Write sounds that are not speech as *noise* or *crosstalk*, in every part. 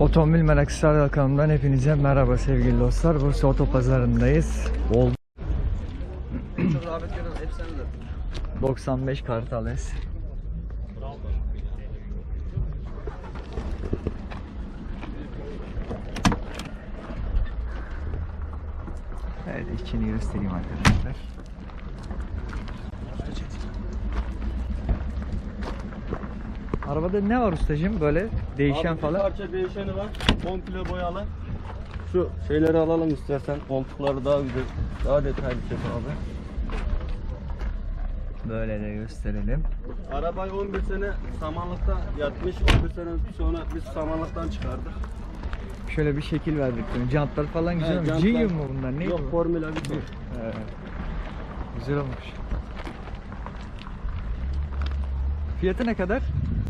Otomobil Meraklısı kanalından hepinize merhaba sevgili dostlar. Bursa Otopazarı'ndayız. Efsanedir. 95 Kartal S. Evet içini göstereyim arkadaşlar. Arabada ne var ustacığım böyle değişen Abi bir falan? parça değişeni var. Komple boyalı. Şu şeyleri alalım istersen. Koltukları daha güzel, daha detaylı çek abi. Böyle de gösterelim. Arabayı 11 sene samanlıkta yatmış. 11 sene sonra biz samanlıktan çıkardık. Şöyle bir şekil verdik. Jantlar falan güzel olmuş. Giyiyor mu bunlar? Neydi Yok bu? Formula 1. Evet. Güzel olmuş. Fiyatı ne kadar?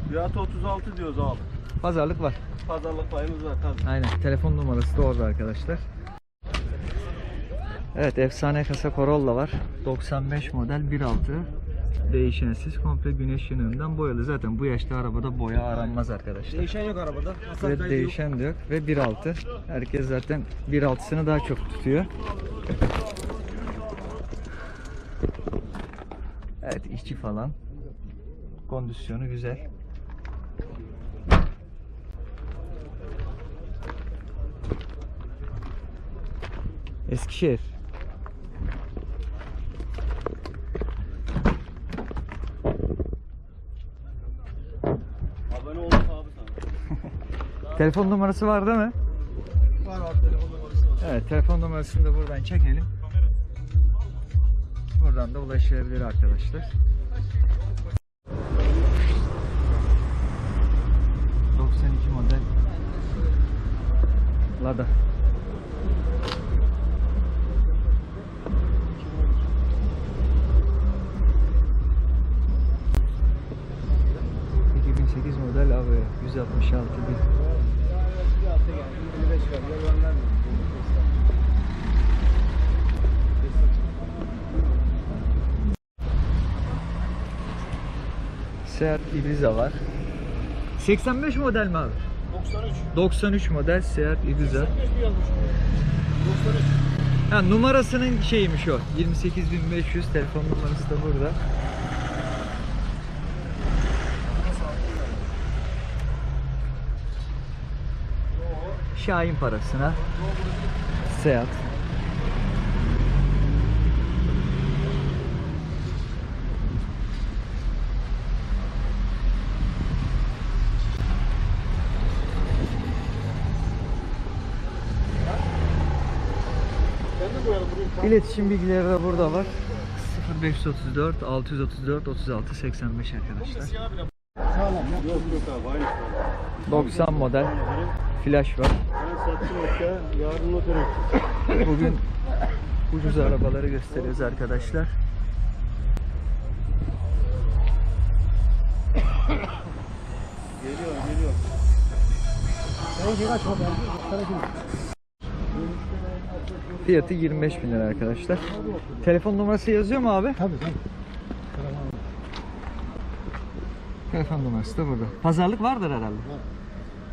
Fiyatı 36 diyoruz abi. Pazarlık var. Pazarlık payımız var tabii. Aynen. Telefon numarası da orada arkadaşlar. Evet efsane kasa Corolla var. 95 model 1.6 değişensiz komple güneş yanığından boyalı. Zaten bu yaşta arabada boya aranmaz arkadaşlar. Değişen yok arabada. Hasar Ve kaydı yok. değişen de yok. Ve 1.6. Herkes zaten 1.6'sını daha çok tutuyor. Evet içi falan. Kondisyonu güzel. Eskişehir. Abone olduk abi sana. *laughs* Telefon numarası var değil mi? Var abi telefon numarası var. Evet telefon numarasını da buradan çekelim. Buradan da ulaşılabilir arkadaşlar. 92 model Lada. ...2008 model abi 166 bin. Seat Ibiza var. 85 model mi abi? 93. 93 model Seat Ibiza. 93 Ha numarasının şeyiymiş o. 28500 telefon numarası da burada. Şahin parasına Seat. İletişim bilgileri de burada var. 0534 634 36 85 arkadaşlar. Sağlam. Yok yok abi aynı. 90 model flash var. Ben sattım hatta yarın noterim. Bugün ucuz arabaları gösteriyoruz arkadaşlar. Geliyor geliyor. Fiyatı 25 bin lira arkadaşlar. Telefon numarası yazıyor mu abi? Tabii tabii. Numarası da burada. Pazarlık vardır herhalde. Var.